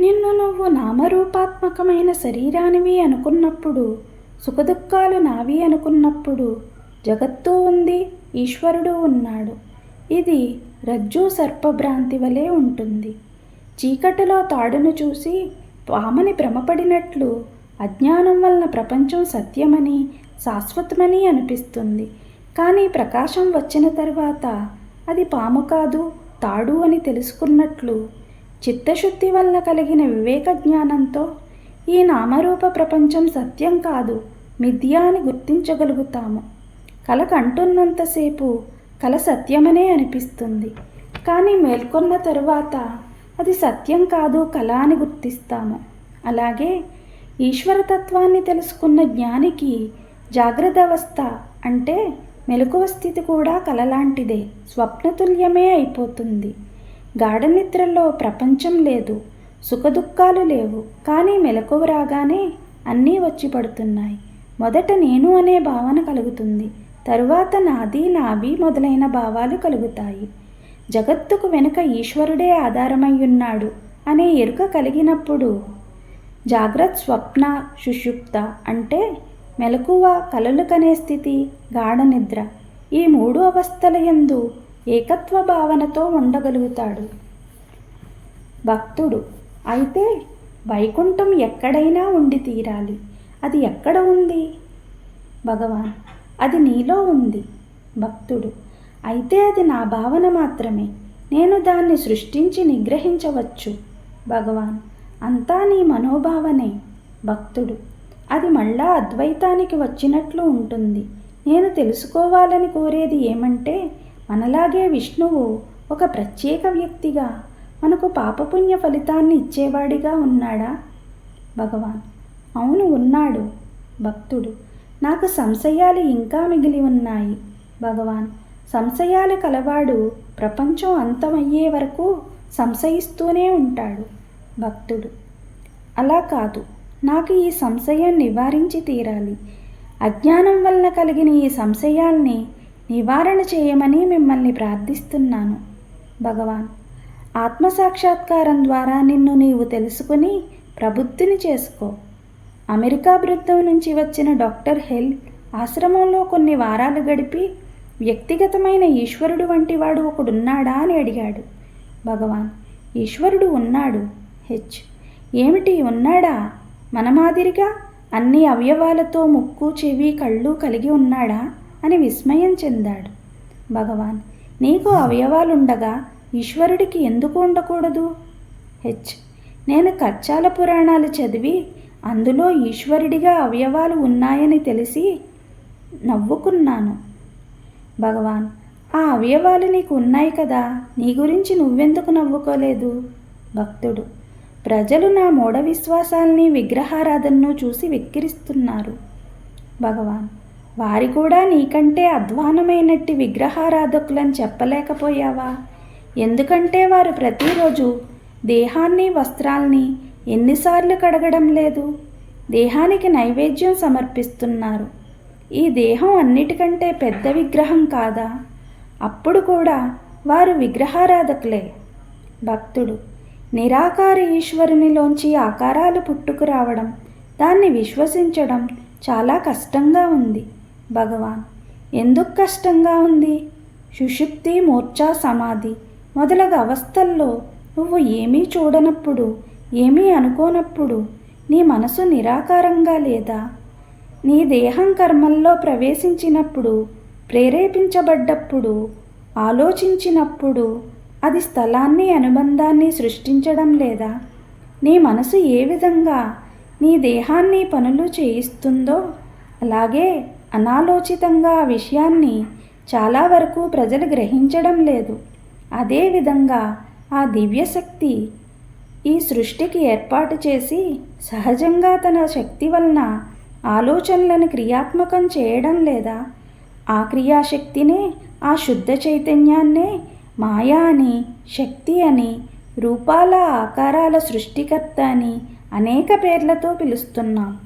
నిన్ను నువ్వు నామరూపాత్మకమైన శరీరానివి అనుకున్నప్పుడు సుఖదుఖాలు నావి అనుకున్నప్పుడు జగత్తు ఉంది ఈశ్వరుడు ఉన్నాడు. ఇది రజ్జు సర్పభ్రాంతి వలె ఉంటుంది. చీకటిలో తాడును చూసి పామని భ్రమపడినట్లు అజ్ఞానం వలన ప్రపంచం సత్యమని శాశ్వతమని అనిపిస్తుంది. కానీ ప్రకాశం వచ్చిన తర్వాత అది పాము కాదు తాడు అని తెలుసుకున్నట్లు చిత్తశుద్ధి వల్ల కలిగిన వివేక జ్ఞానంతో ఈ నామరూప ప్రపంచం సత్యం కాదు మిథ్య అని గుర్తించగలుగుతాము. కల కంటున్నంతసేపు కల సత్యమనే అనిపిస్తుంది. కానీ మేల్కొన్న తరువాత అది సత్యం కాదు కళ అని గుర్తిస్తాము. అలాగే ఈశ్వరతత్వాన్ని తెలుసుకున్న జ్ఞానికి జాగ్రత్త అవస్థ అంటే మెలకువ స్థితి కూడా కలలాంటిదే స్వప్నతుల్యమే అయిపోతుంది. గాఢ నిద్రలో ప్రపంచం లేదు సుఖదుఖాలు లేవు. కానీ మెలకువ రాగానే అన్నీ వచ్చి పడుతున్నాయి. మొదట నేను అనే భావన కలుగుతుంది. తరువాత నాది నాభి మొదలైన భావాలు కలుగుతాయి. జగత్తుకు వెనుక ఈశ్వరుడే ఆధారమై ఉన్నాడు అనే ఎరుక కలిగినప్పుడు జాగ్రత్త స్వప్న సుషుప్త అంటే మెలకువ కలలు కనే స్థితి గాఢ నిద్ర ఈ మూడు అవస్థల యందు ఏకత్వ భావనతో ఉండగలుగుతాడు. భక్తుడు అయితే వైకుంఠం ఎక్కడైనా ఉండి తీరాలి. అది ఎక్కడ ఉంది? భగవాన్ అది నీలో ఉంది. భక్తుడు అయితే అది నా భావన మాత్రమే. నేను దాన్ని సృష్టించి నిగ్రహించవచ్చు. భగవాన్ అంతా నీ మనోభావనే. భక్తుడు అది మళ్ళా అద్వైతానికి వచ్చినట్లు ఉంటుంది. నేను తెలుసుకోవాలని కోరేది ఏమంటే మనలాగే విష్ణువు ఒక ప్రత్యేక వ్యక్తిగా మనకు పాపపుణ్య ఫలితాన్ని ఇచ్చేవాడిగా ఉన్నాడా? భగవాన్. అవును ఉన్నాడు. భక్తుడు. నాకు సంశయాలు ఇంకా మిగిలి ఉన్నాయి. భగవాన్. సంశయాలు కలవాడు ప్రపంచం అంతమయ్యే వరకు సంశయిస్తూనే ఉంటాడు. భక్తుడు. అలా కాదు. నాకు ఈ సంశయం నివారించి తీరాలి. అజ్ఞానం వలన కలిగిన ఈ సంశయాల్ని నివారణ చేయమని మిమ్మల్ని ప్రార్థిస్తున్నాను. భగవాన్ ఆత్మసాక్షాత్కారం ద్వారా నిన్ను నీవు తెలుసుకుని ప్రబుద్ధిని చేసుకో. అమెరికా బృందం నుంచి వచ్చిన డాక్టర్ హెల్ ఆశ్రమంలో కొన్ని వారాలు గడిపి వ్యక్తిగతమైన ఈశ్వరుడు వంటి వాడు ఒకడున్నాడా అని అడిగాడు. భగవాన్ ఈశ్వరుడు ఉన్నాడు. హెచ్ ఏమిటి ఉన్నాడా? మన మాదిరిగా అన్ని అవయవాలతో ముక్కు చెవి కళ్ళు కలిగి ఉన్నాడా? అని విస్మయం చెందాడు. భగవాన్ నీకు అవయవాలుండగా ఈశ్వరుడికి ఎందుకు ఉండకూడదు? హెచ్ నేను కచ్చాల పురాణాలు చదివి అందులో ఈశ్వరుడిగా అవయవాలు ఉన్నాయని తెలిసి నవ్వుకున్నాను. భగవాన్ ఆ అవయవాలు నీకు ఉన్నాయి కదా నీ గురించి నువ్వెందుకు నవ్వుకోలేదు? భక్తుడు ప్రజలు నా మూఢ విశ్వాసాల్ని విగ్రహారాధనను చూసి వెక్కిరిస్తున్నారు. భగవాన్ వారి కూడా నీకంటే అధ్వానమైనట్టి విగ్రహారాధకులని చెప్పలేకపోయావా? ఎందుకంటే వారు ప్రతిరోజు దేహాన్ని వస్త్రాల్ని ఎన్నిసార్లు కడగడం లేదు. దేహానికి నైవేద్యం సమర్పిస్తున్నారు. ఈ దేహం అన్నిటికంటే పెద్ద విగ్రహం కాదా? అప్పుడు కూడా వారు విగ్రహారాధకులే. భక్తుడు నిరాకార ఈశ్వరునిలోంచి ఆకారాలు పుట్టుకురావడం దాన్ని విశ్వసించడం చాలా కష్టంగా ఉంది. భగవాన్. ఎందుకు కష్టంగా ఉంది? సుషుప్తి మూర్ఛా సమాధి మొదలగు అవస్థల్లో నువ్వు ఏమీ చూడనప్పుడు ఏమీ అనుకోనప్పుడు నీ మనసు నిరాకారంగా లేదా? నీ దేహం కర్మల్లో ప్రవేశించినప్పుడు ప్రేరేపించబడ్డప్పుడు ఆలోచించినప్పుడు అది స్థలాన్ని అనుబంధాన్ని సృష్టించడం లేదా? నీ మనసు ఏ విధంగా నీ దేహాన్ని పనులు చేయిస్తుందో అలాగే అనాలోచితంగా ఆ విషయాన్ని చాలా వరకు ప్రజలు గ్రహించడం లేదు. అదేవిధంగా ఆ దివ్యశక్తి ఈ సృష్టికి ఏర్పాటు చేసి సహజంగా తన శక్తి వలన ఆలోచనలను క్రియాత్మకం చేయడం లేదా ఆ క్రియాశక్తినే ఆ శుద్ధ చైతన్యాన్నే మాయా అని శక్తి అని రూపాల ఆకారాల సృష్టికర్త అని అనేక పేర్లతో పిలుస్తున్నాం.